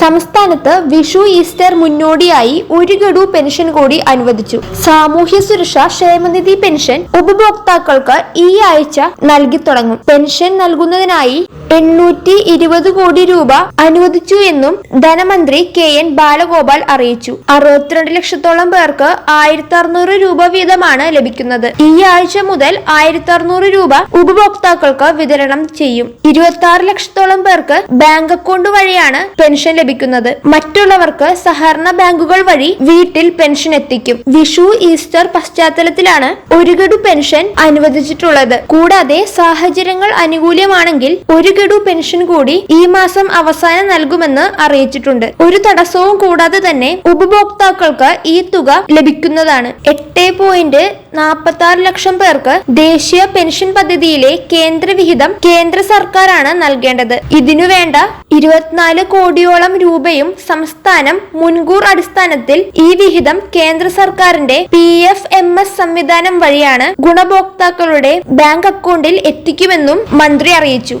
സംസ്ഥാനത്ത് വിഷു ഈസ്റ്റർ മുന്നോടിയായി ഒരു ഗഡു പെൻഷൻ കൂടി അനുവദിച്ചു. സാമൂഹ്യ സുരക്ഷ ക്ഷേമനിധി പെൻഷൻ ഉപഭോക്താക്കൾക്ക് ഈ ആഴ്ച നൽകി തുടങ്ങും. പെൻഷൻ നൽകുന്നതിനായി എണ്ണൂറ്റി ഇരുപത് കോടി രൂപ അനുവദിച്ചു എന്നും ധനമന്ത്രി കെ എൻ ബാലഗോപാൽ അറിയിച്ചു. അറുപത്തിരണ്ട് ലക്ഷത്തോളം പേർക്ക് ആയിരത്തി അറുന്നൂറ് രൂപ വീതമാണ് ലഭിക്കുന്നത്. ഈ ആഴ്ച മുതൽ ആയിരത്തി അറുന്നൂറ് രൂപ ഉപഭോക്താക്കൾക്ക് വിതരണം ചെയ്യും. ഇരുപത്തി ആറ് ലക്ഷത്തോളം പേർക്ക് ബാങ്ക് അക്കൗണ്ട് വഴിയാണ് പെൻഷൻ ലഭിക്കുന്നത്. മറ്റുള്ളവർക്ക് സഹകരണ ബാങ്കുകൾ വഴി വീട്ടിൽ പെൻഷൻ എത്തിക്കും. വിഷു ഈസ്റ്റർ പശ്ചാത്തലത്തിലാണ് ഒരു ഗഡു പെൻഷൻ അനുവദിച്ചിട്ടുള്ളത്. കൂടാതെ സാഹചര്യങ്ങൾ അനുകൂലമാണെങ്കിൽ ഒരു ഗഡു പെൻഷൻ കൂടി ഈ മാസം അവസാനം നൽകുമെന്ന് അറിയിച്ചിട്ടുണ്ട്. ഒരു തടസ്സവും കൂടാതെ തന്നെ ഉപഭോക്താക്കൾക്ക് ഈ തുക ലഭിക്കുന്നതാണ്. എട്ട് പോയിന്റ് നാൽപ്പത്തി ആറ് ലക്ഷം പേർക്ക് ദേശീയ പെൻഷൻ പദ്ധതിയിലെ കേന്ദ്ര വിഹിതം കേന്ദ്ര സർക്കാരാണ് നൽകേണ്ടത്. ഇതിനു വേണ്ട ഇരുപത്തിനാല് കോടിയോളം രൂപയും സംസ്ഥാനം മുൻകൂർ അടിസ്ഥാനത്തിൽ ഈ വിഹിതം കേന്ദ്ര സർക്കാരിന്റെ പി എഫ് എം എസ് സംവിധാനം വഴിയാണ് ഗുണഭോക്താക്കളുടെ ബാങ്ക് അക്കൗണ്ടിൽ എത്തിക്കുമെന്നും മന്ത്രി അറിയിച്ചു.